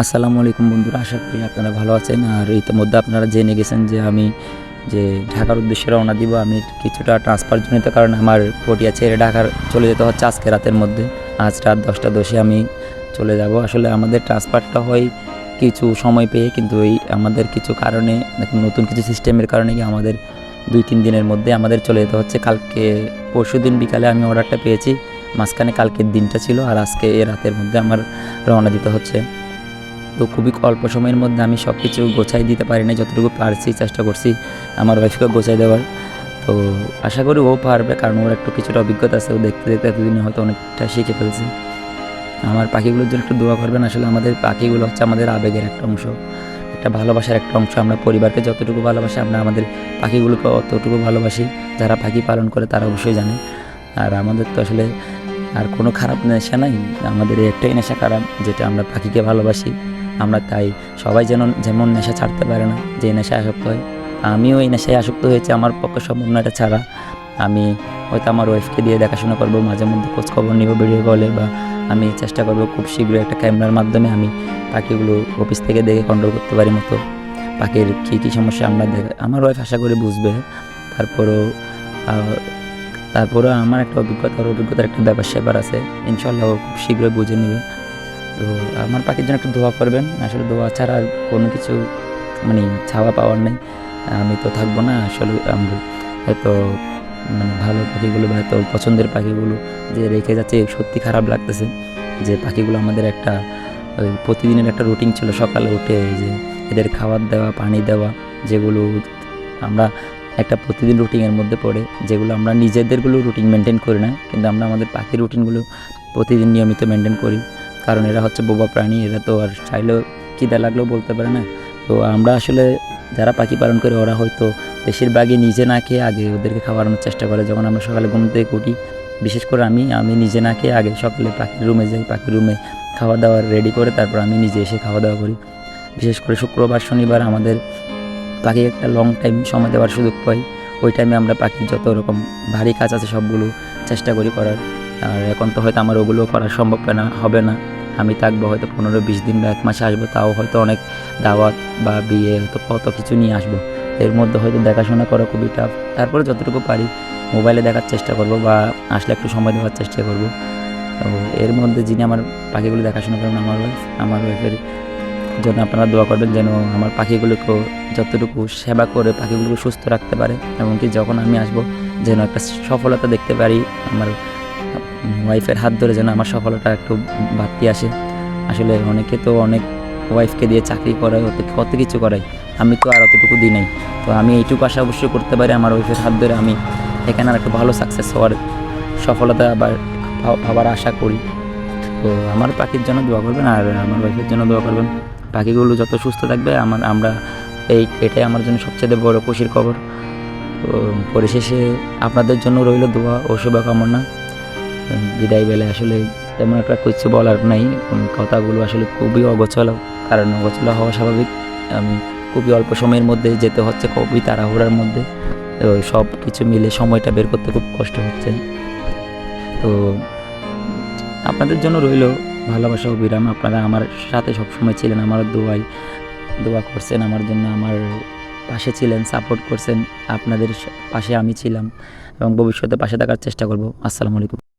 আসসালামু আলাইকুম বন্ধুরা, আশা করি আপনারা ভালো আছেন। আর ইতিমধ্যে আপনারা জেনে গেছেন যে আমি যে ঢাকার উদ্দেশ্যে রওনা দিব, আমি কিছুটা ট্রান্সফার জনিত কারণে আমার পটিয়া ছেড়ে ঢাকার চলে যেতে হচ্ছে আজকে রাতের মধ্যে। আজ রাত দশটা দশে আমি চলে যাব। আসলে আমাদের ট্রান্সফারটা হয় কিছু সময় পেয়ে, কিন্তু এই আমাদের কিছু কারণে নতুন কিছু সিস্টেমের কারণে কি আমাদের দুই তিন দিনের মধ্যে আমাদের চলে যেতে হচ্ছে। কালকে পরশু দিন বিকালে আমি অর্ডারটা পেয়েছি, মাঝখানে কালকের দিনটা ছিল, আর আজকে এ রাতের মধ্যে আমার রওনা দিতে হচ্ছে। তো খুবই অল্প সময়ের মধ্যে আমি সব কিছু গোছাই দিতে পারি না যতটুকু পারছি চেষ্টা করছি আমার ওয়াইফকে গোছাই দেওয়ার। তো আশা করি ও পারবে, কারণ ওর একটু কিছুটা অভিজ্ঞতা আছে, ও দেখতে দেখতে এতদিনে হয়তো অনেকটা শিখে ফেলছে। আমার পাখিগুলোর জন্য একটু দোয়া করবেন, আসলে আমাদের পাখিগুলো হচ্ছে আমাদের আবেগের একটা অংশ। একটা ভালোবাসার একটা অংশ, আমরা পরিবারকে যতটুকু ভালোবাসি, আমরা আমাদের পাখিগুলোকে অতটুকু ভালোবাসি, যারা পাখি পালন করে তারা অবশ্যই জানে। আর আমাদের তো আসলে আর কোনো খারাপ নেশা নাই, আমাদের একটাই নেশা খারাপ, যেটা আমরা পাখিকে ভালোবাসি। আমরা তাই সবাই যেন যেমন নেশা ছাড়তে পারে না, যে নেশায় আসক্ত হয়, আমিও এই নেশায় আসক্ত হয়েছে, আমার পক্ষে সম্ভব না এটা ছাড়া। আমি হয়তো আমার ওয়াইফকে দিয়ে দেখাশোনা করব, মাঝে মধ্যে খোঁজ খবর নিব ভিডিও কলে বা আমি চেষ্টা করব খুব শীঘ্রই একটা ক্যামেরার মাধ্যমে আমি পাখিগুলো অফিস থেকে দেখে কন্ট্রোল করতে পারি মতো। পাখির কী কী সমস্যা আমরা দেখ, আমার ওয়াইফ আশা করি বুঝবে। তারপরেও তারপরেও আমার একটা অভিজ্ঞতার অভিজ্ঞতার একটা ব্যাপার স্যাপার আছে। ইনশাল্লাহ খুব শীঘ্রই বুঝে নেবে। তো আমার পাখির জন্য একটু দোয়া করবেন। আসলে দোয়া ছাড়া আর কোনো কিছু মানে ছাওয়া পাওয়ার নেই। আমি তো থাকব না, আসলে আমরা এত মানে ভালো পাখিগুলো বা এত পছন্দের পাখিগুলো যে রেখে যাচ্ছে, সত্যি খারাপ লাগতেছে যে পাখিগুলো আমাদের একটা ওই প্রতিদিনের একটা রুটিন ছিল সকালে উঠে যে এদের খাবার দেওয়া, পানি দেওয়া, যেগুলো আমরা একটা প্রতিদিন রুটিনের মধ্যে পড়ে, যেগুলো আমরা নিজেদেরগুলো রুটিন মেনটেন করি না, কিন্তু আমরা আমাদের পাখির রুটিনগুলো প্রতিদিন নিয়মিত মেনটেন করি। কারণ এরা হচ্ছে বোবা প্রাণী, এরা তো আর চাইলেও খিদা লাগলেও বলতে পারে না। তো আমরা আসলে যারা পাখি পালন করে, ওরা হয়তো বেশিরভাগই নিজে না খেয়ে আগে ওদেরকে খাওয়ানোর চেষ্টা করে। যখন আমরা সকালে ঘুম থেকে উঠি, বিশেষ করে আমি আমি নিজে না খেয়ে আগে সকালে পাখির রুমে যাই, পাখির রুমে খাওয়া দাওয়া রেডি করে তারপর আমি নিজে এসে খাওয়া দাওয়া করি। বিশেষ করে শুক্রবার, শনিবার আমাদের পাখি একটা লং টাইম সময় দেওয়ার সুযোগ পাই। ওই টাইমে আমরা পাখির যত রকম ভারী কাজ আছে, সবগুলো চেষ্টা করি করার। আর এখন তো হয়তো আমার ওগুলো করা সম্ভব না, হবে না। আমি থাকব হয়তো পনেরো বিশ দিন বা এক মাসে আসব, তাও হয়তো অনেক দাওয়াত বা বিয়ে, হয়তো কত কিছু নিয়ে আসব। এর মধ্যে হয়তো দেখাশোনা করা খুবই টাফ তারপরে যতটুকু পারি মোবাইলে দেখার চেষ্টা করব বা আসলে একটু সময় দেওয়ার চেষ্টা করব। তো এর মধ্যে যিনি আমার পাখিগুলো দেখাশোনা করেন, আমার ওয়াইফ আমার ওয়াইফের জন্য আপনারা দোয়া করবেন যেন আমার পাখিগুলোকেও যতটুকু সেবা করে পাখিগুলোকে সুস্থ রাখতে পারে। এমনকি যখন আমি আসব, যেন একটা সফলতা দেখতে পারি আমার ওয়াইফের হাত ধরে যেন আমার সফলতা একটু বাড়তি আসে। আসলে অনেকে তো অনেক ওয়াইফকে দিয়ে চাকরি করায় অত কত কিছু করায় আমি তো আর অতটুকু দিই নাই। তো আমি এইটুকু আশা অবশ্যই করতে পারি আমার ওয়াইফের হাত ধরে আমি এখানে আর একটু ভালো সাকসেস হওয়ার সফলতা আবার পাওয়ার আশা করি। তো আমার পাখির জন্য দোয়া করবেন আর আমার ওয়াইফের জন্য দোয়া করবেন। পাখিগুলো যত সুস্থ থাকবে, আমার আমরা এই এটাই আমার জন্য সবচেয়ে বড় খুশির খবর। তো পরিশেষে আপনাদের জন্য রইল দোয়া ও শুভকামনা। বিদায় বেলায় আসলে তেমন একটা কিছু বলার নাই। কথাগুলো আসলে খুবই অগোছালো। কারণ অগোছালো হওয়া স্বাভাবিক। আমি খুবই অল্প সময়ের মধ্যে যেতে হচ্ছে খুবই তাড়াহুড়ার মধ্যে। তো সব কিছু মিলে সময়টা বের করতে খুব কষ্ট হচ্ছে। তো আপনাদের জন্য রইল ভালোবাসা ও বিরাম আপনারা আমার সাথে সবসময় ছিলেন, আমার দোয়াই দোয়া করছেন, আমার জন্য আমার পাশে ছিলেন, সাপোর্ট করছেন। আপনাদের পাশে আমি ছিলাম এবং ভবিষ্যতে পাশে থাকার চেষ্টা করব। আসসালামু আলাইকুম।